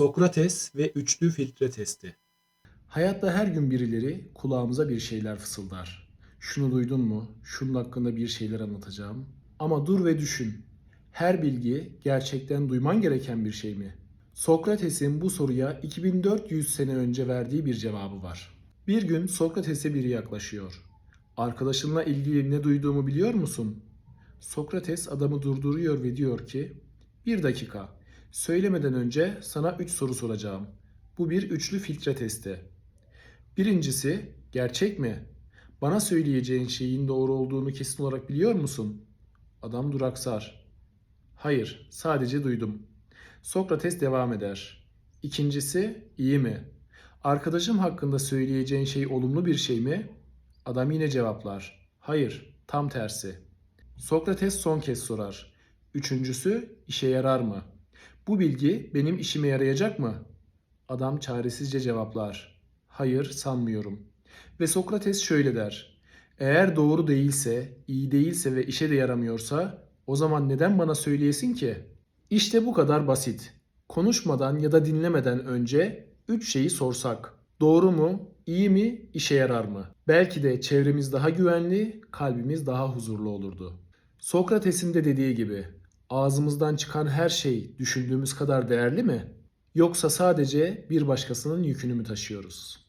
Sokrates ve üçlü filtre testi. Hayatta her gün birileri kulağımıza bir şeyler fısıldar. Şunu duydun mu? Şunun hakkında bir şeyler anlatacağım. Ama dur ve düşün. Her bilgi gerçekten duyman gereken bir şey mi? Sokrates'in bu soruya 2400 sene önce verdiği bir cevabı var. Bir gün Sokrates'e biri yaklaşıyor. Arkadaşınla ilgili ne duyduğumu biliyor musun? Sokrates adamı durduruyor ve diyor ki, bir dakika, söylemeden önce sana üç soru soracağım. Bu bir üçlü filtre testi. Birincisi, gerçek mi? Bana söyleyeceğin şeyin doğru olduğunu kesin olarak biliyor musun? Adam duraksar. Hayır, sadece duydum. Sokrates devam eder. İkincisi, iyi mi? Arkadaşım hakkında söyleyeceğin şey olumlu bir şey mi? Adam yine cevaplar. Hayır, tam tersi. Sokrates son kez sorar. Üçüncüsü, işe yarar mı? Bu bilgi benim işime yarayacak mı? Adam çaresizce cevaplar. Hayır, sanmıyorum. Ve Sokrates şöyle der. Eğer doğru değilse, iyi değilse ve işe de yaramıyorsa o zaman neden bana söyleyesin ki? İşte bu kadar basit. Konuşmadan ya da dinlemeden önce üç şeyi sorsak. Doğru mu, iyi mi, işe yarar mı? Belki de çevremiz daha güvenli, kalbimiz daha huzurlu olurdu. Sokrates'in de dediği gibi ağzımızdan çıkan her şey düşündüğümüz kadar değerli mi? Yoksa sadece bir başkasının yükünü mü taşıyoruz?